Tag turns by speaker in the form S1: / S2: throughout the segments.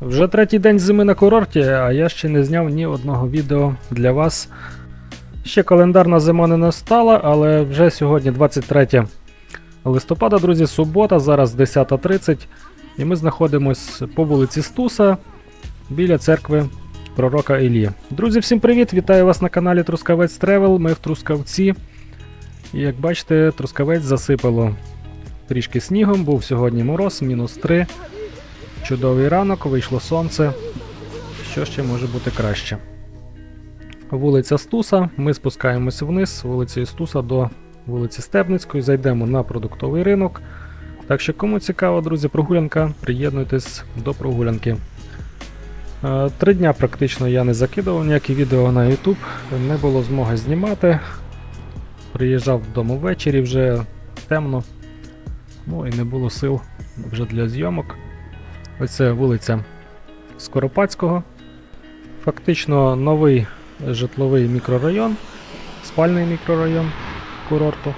S1: Вже третій день зими на курорті, а я ще не зняв ні одного відео для вас. Ще календарна зима не настала, але вже сьогодні 23 листопада, друзі, субота, зараз 10.30. І ми знаходимось по вулиці Стуса біля церкви пророка Ілії. Друзі, всім привіт! Вітаю вас на каналі Трускавець Тревел. Ми в Трускавці. І як бачите, Трускавець засипало трішки снігом, був сьогодні мороз, мінус 3. Чудовий ранок, вийшло сонце. Що ще може бути краще? Вулиця Стуса. Ми спускаємося вниз вулицею Стуса до вулиці Стебницької. Зайдемо на продуктовий ринок. Так що, кому цікаво, друзі, прогулянка, приєднуйтесь до прогулянки. Е, Три дня практично я не закидував ніякі відео на YouTube, не було змоги знімати. Приїжджав додому ввечері, вже темно. Ну і не було сил вже для зйомок. Оце вулиця Скоропадського. Фактично новий житловий мікрорайон, спальний мікрорайон курорту.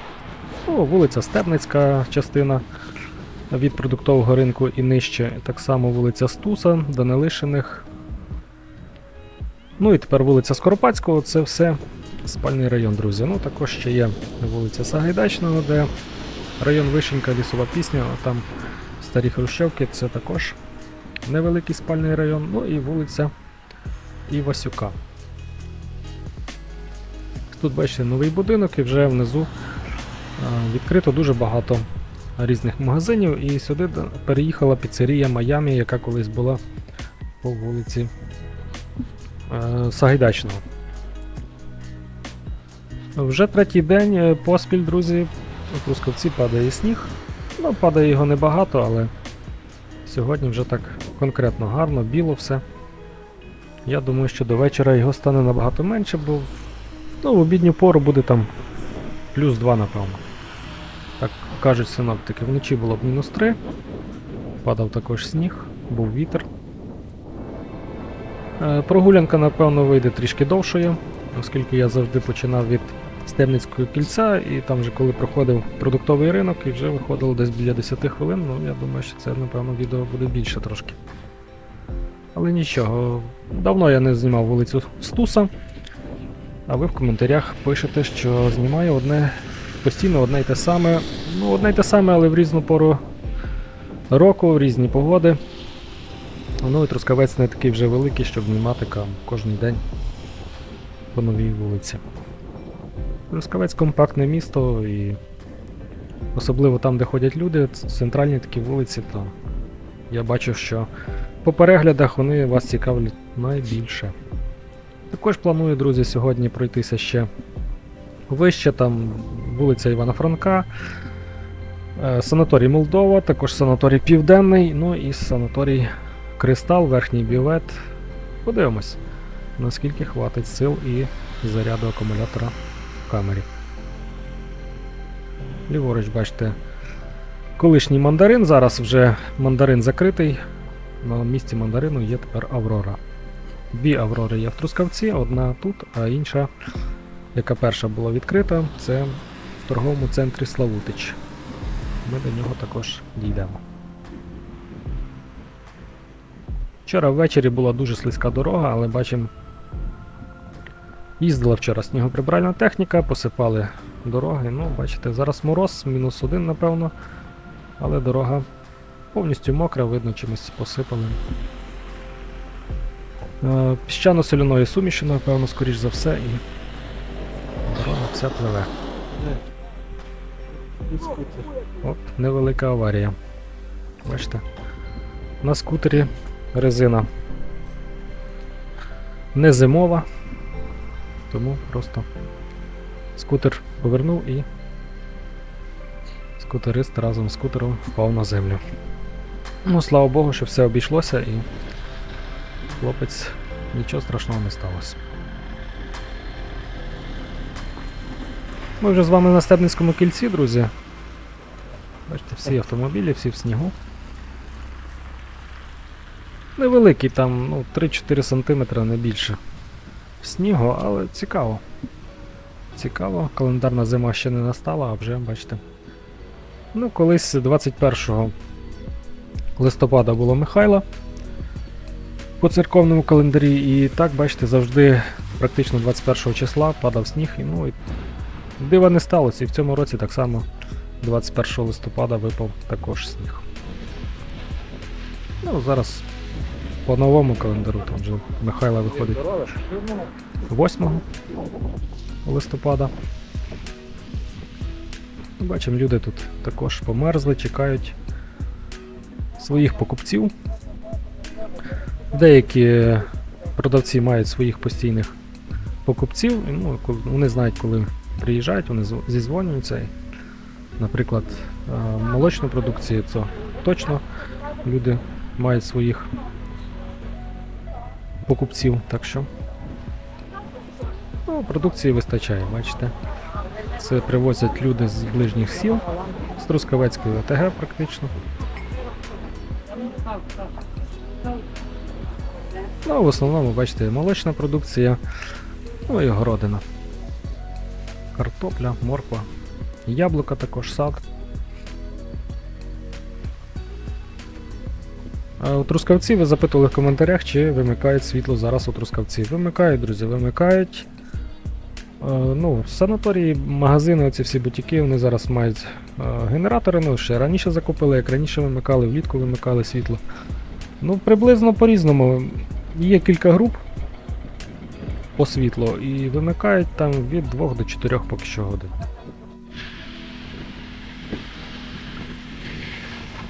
S1: Ну, вулиця Стебницька частина від продуктового ринку і нижче. Так само вулиця Стуса, Данилишиних. Ну і тепер вулиця Скоропадського це все спальний район, друзі. Ну також ще є вулиця Сагайдачного, де район Вишенька, лісова пісня, а там старі Хрущевки, це також невеликий спальний район. Ну і вулиця Івасюка. Тут бачите новий будинок і вже внизу е, відкрито дуже багато різних магазинів. І сюди переїхала піцерія Майамі, яка колись була по вулиці е, Сагайдачного. Вже третій день е, поспіль, друзі, у Трускавці падає сніг. Ну, падає його небагато, але сьогодні вже так конкретно гарно, біло все. Я думаю, що до вечора його стане набагато менше, бо ну, в обідню пору буде там плюс 2, напевно. Так кажуть синоптики. Вночі було б мінус 3. Падав також сніг, був вітер. Е, Прогулянка, напевно, вийде трішки довшою, оскільки я завжди починав від Стебницького кільця, і там вже коли проходив продуктовий ринок, і вже виходило десь біля 10 хвилин. Ну, я думаю, що це, напевно, відео буде більше трошки. Але нічого, давно я не знімав вулицю Стуса. А ви в коментарях пишете, що знімаю одне постійно одне й те саме. Ну, одне й те саме, але в різну пору року, в різні погоди. Ну і Трускавець не такий вже великий, щоб знімати кам кожен день по новій вулиці. Трускавець компактне місто і особливо там, де ходять люди, центральні такі вулиці, то я бачу, що по переглядах вони вас цікавлять найбільше. Також планую, друзі, сьогодні пройтися ще вище, там вулиця Івана Франка, е, санаторій Молдова, також санаторій Південний, ну і санаторій Кристал, Верхній Бівет. Подивимось, наскільки хватить сил і заряду акумулятора камері. Ліворуч, бачите, колишній мандарин, зараз вже мандарин закритий. На місці мандарину є тепер Аврора. Дві Аврори є в Трускавці, одна тут, а інша, яка перша була відкрита, це в торговому центрі Славутич. Ми до нього також дійдемо. Вчора ввечері була дуже слизька дорога, але бачимо. Їздила вчора снігоприбральна техніка, посипали дороги. Ну, бачите, зараз мороз, мінус один, напевно. Але дорога повністю мокра, видно, чимось посипали. Е, Піщано-соляною сумішю, напевно, скоріш за все, і дорога вся пливе. Оп, невелика аварія. Бачите? На скутері резина не зимова, тому просто скутер повернув і скутерист разом з скутером впав на землю. Ну, слава Богу, що все обійшлося і хлопець нічого страшного не сталося. Ми вже з вами на Стебницькому кільці, друзі. Бачите, всі автомобілі, всі в снігу. Невеликий там, ну, 3-4 см, не більше. Снігу, але цікаво. Цікаво, календарна зима ще не настала, а вже, бачите. Ну, колись 21 листопада було Михайла. по церковному календарі. І так, бачите, завжди практично 21 числа падав сніг. І, ну, і дива не сталося. І в цьому році так само 21 листопада випав також сніг. Ну, зараз по новому календару там вже Михайла виходить 8 листопада. Бачимо, люди тут також померзли, чекають своїх покупців. Деякі продавці мають своїх постійних покупців, ну, вони знають, коли приїжджають, вони зізвонюються. Наприклад, е, молочну продукцію, це точно люди мають своїх покупців, так що. Ну, продукції вистачає, бачите. Це привозять люди з ближніх сіл, з Трускавецької ОТГ практично. Ну, в основному, бачите, молочна продукція, ну і городина. Картопля, морква, яблука також сад. У Трускавці ви запитували в коментарях, чи вимикають світло зараз у Трускавці. Вимикають, друзі, вимикають. Ну, санаторії, магазини, оці всі бутіки, вони зараз мають генератори, ну ще раніше закупили, як раніше вимикали, влітку вимикали світло. Ну, приблизно по-різному. Є кілька груп по світлу і вимикають там від 2 до 4 поки що годин.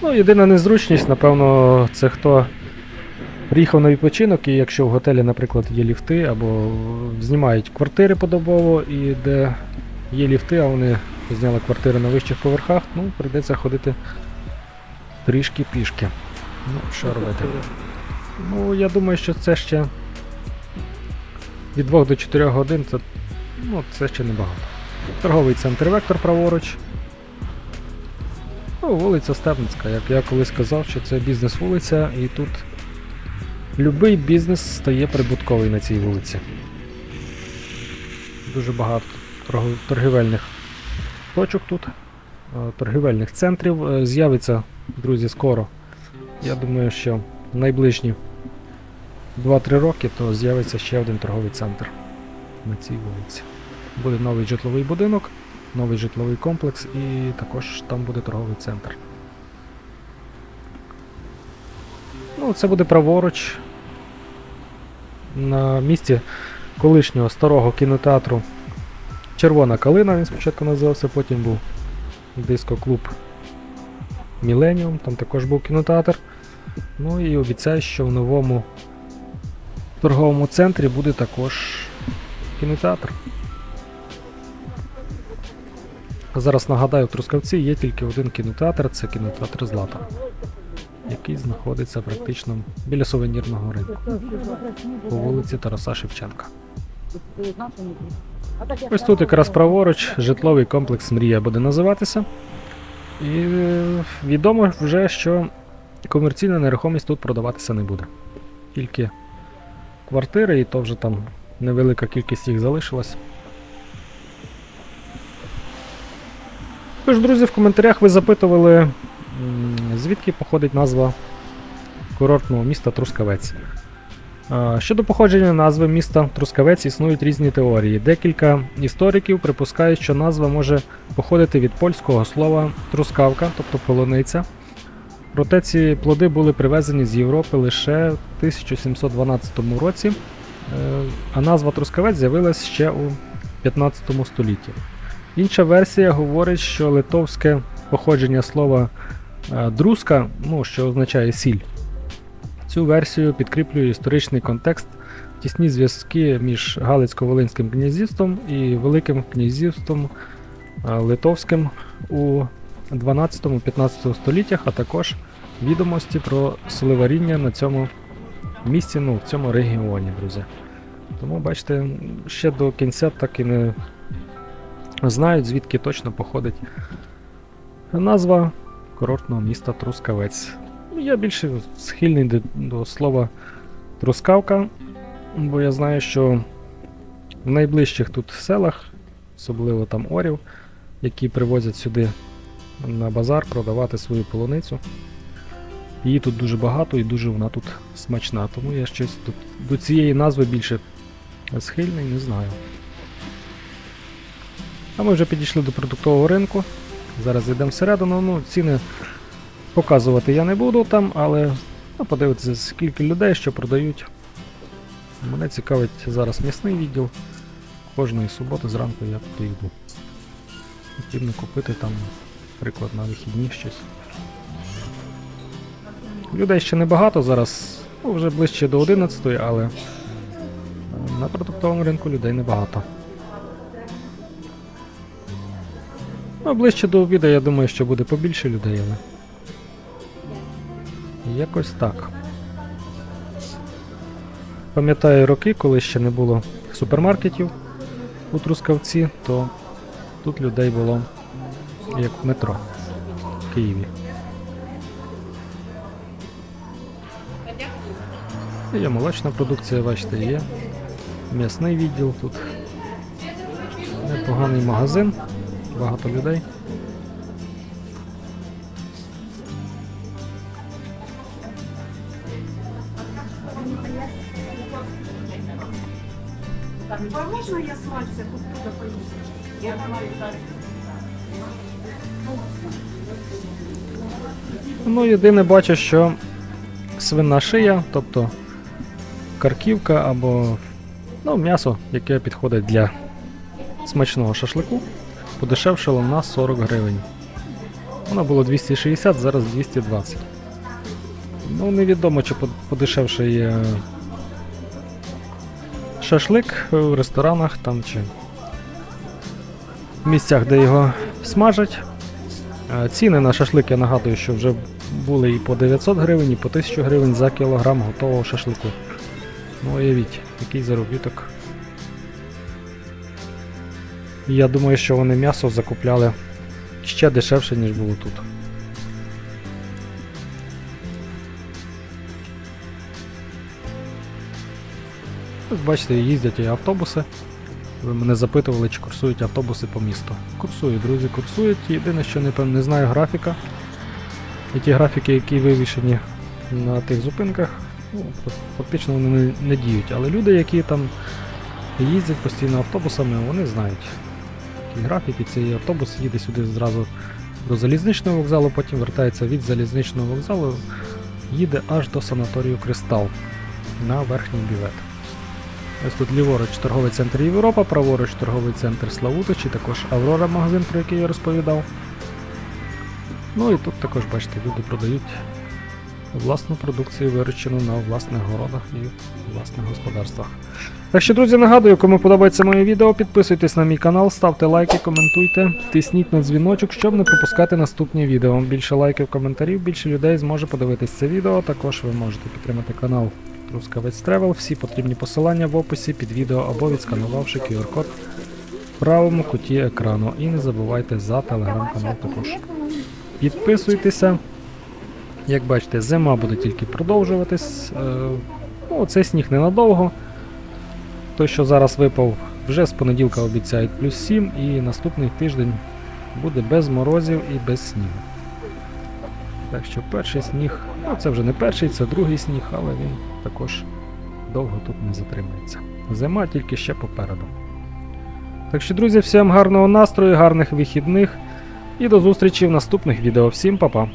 S1: Ну, єдина незручність, напевно, це хто приїхав на відпочинок, і якщо в готелі, наприклад, є ліфти, або знімають квартири подобово, і де є ліфти, а вони зняли квартири на вищих поверхах, ну, прийдеться ходити трішки пішки. Ну, що робити? Ну, я думаю, що це ще від 2 до 4 годин це, ну, це ще небагато. Торговий центр Вектор праворуч. Ну, вулиця Стебницька, як я колись казав, що це бізнес-вулиця, і тут Любий бізнес стає прибутковий на цій вулиці. Дуже багато торгівельних точок тут, е, торгівельних центрів. Е, З'явиться, друзі, скоро. Я думаю, що в найближні 2-3 роки то з'явиться ще один торговий центр на цій вулиці. Буде новий житловий будинок, новий житловий комплекс і також там буде торговий центр. Ну, це буде праворуч. На місці колишнього старого кінотеатру Червона калина він спочатку називався, потім був диско-клуб Міленіум, там також був кінотеатр. Ну і обіцяю, що в новому торговому центрі буде також кінотеатр. Зараз нагадаю, в Трускавці є тільки один кінотеатр, це кінотеатр Злата який знаходиться практично біля сувенірного ринку по вулиці Тараса Шевченка. Ось тут якраз праворуч житловий комплекс Мрія буде називатися. І е, відомо вже, що комерційна нерухомість тут продаватися не буде. Тільки квартири, і то вже там невелика кількість їх залишилась. Тож, друзі, в коментарях ви запитували, звідки походить назва курортного міста Трускавець. Щодо походження назви міста Трускавець існують різні теорії. Декілька істориків припускають, що назва може походити від польського слова трускавка, тобто полуниця. Проте ці плоди були привезені з Європи лише в 1712 році, е, а назва Трускавець з'явилась ще у 15 столітті. Інша версія говорить, що литовське походження слова е, друска, ну, що означає сіль. Цю версію підкріплює історичний контекст, тісні зв'язки між Галицько-Волинським князівством і Великим князівством е, Литовським у 12-15 століттях, а також відомості про соливаріння на цьому місці, ну, в цьому регіоні, друзі. Тому, бачите, ще до кінця так і не знають, звідки точно походить назва курортного міста Трускавець. Ну, Я більше схильний до, слова трускавка, бо я знаю, що в найближчих тут селах, особливо там орів, які привозять сюди на базар продавати свою полуницю, Її тут дуже багато і дуже вона тут смачна. Тому я щось тут до цієї назви більше схильний, не знаю. А ми вже підійшли до продуктового ринку. Зараз йдемо всередину. Ну, ціни показувати я не буду там, але ну, подивитися, скільки людей, що продають. Мене цікавить зараз м'ясний відділ. Кожної суботи зранку я туди йду. Потрібно купити там, наприклад, на вихідні щось. Людей ще небагато зараз, ну, вже ближче до 11, але е, на продуктовому ринку людей небагато. Ну, ближче до обіду, я думаю, що буде побільше людей, але. Якось так. Пам'ятаю роки, коли ще не було супермаркетів у Трускавці, то тут людей було як в метро в Києві. Є молочна продукція, бачите, є. М'ясний відділ тут. Непоганий магазин, багато людей.
S2: А можно я с Мальцем оттуда поеду? Я
S1: Ну, єдине бачу, що свинна шия, тобто карківка або ну, м'ясо, яке підходить для смачного шашлику, подешевшало на 40 гривень. Воно було 260, зараз 220. Ну, невідомо, чи под- подешевшає шашлик в ресторанах там чи в місцях, де його смажать. Е, Ціни на шашлик, я нагадую, що вже були і по 900 гривень, і по 1000 гривень за кілограм готового шашлику. Ну, уявіть, який заробіток. Я думаю, що вони м'ясо закупляли ще дешевше, ніж було тут. Ось бачите, їздять і автобуси. Ви мене запитували, чи курсують автобуси по місту. Курсують, друзі, курсують. Єдине, що не, не знаю графіка. І ті графіки, які вивішені на тих зупинках, ну, фактично вони не діють. Але люди, які там їздять постійно автобусами, вони знають. Ті графіки, цей автобус їде сюди зразу до залізничного вокзалу, потім вертається від залізничного вокзалу, їде аж до санаторію Кристал на верхній бівет. Ось тут ліворуч торговий центр Європа, праворуч торговий центр Славутичі, також Аврора магазин, про який я розповідав. Ну і тут також, бачите, люди продають власну продукцію, вирощену на власних городах і власних господарствах. Так що, друзі, нагадую, кому подобається моє відео, підписуйтесь на мій канал, ставте лайки, коментуйте, тисніть на дзвіночок, щоб не пропускати наступні відео. Більше лайків, коментарів, більше людей зможе подивитись це відео. Також ви можете підтримати канал Трускавець Тревел. Всі потрібні посилання в описі під відео або відсканувавши QR-код в правому куті екрану. І не забувайте за телеграм-канал також. Підписуйтеся. Як бачите, зима буде тільки продовжуватись. Е, Ну, цей сніг ненадовго. Той, що зараз випав, вже з понеділка обіцяють плюс 7, і наступний тиждень буде без морозів і без снігу. Так що перший сніг, ну це вже не перший, це другий сніг, але він також довго тут не затримається. Зима тільки ще попереду. Так що, друзі, всім гарного настрою, гарних вихідних і до зустрічі в наступних відео. Всім па-па!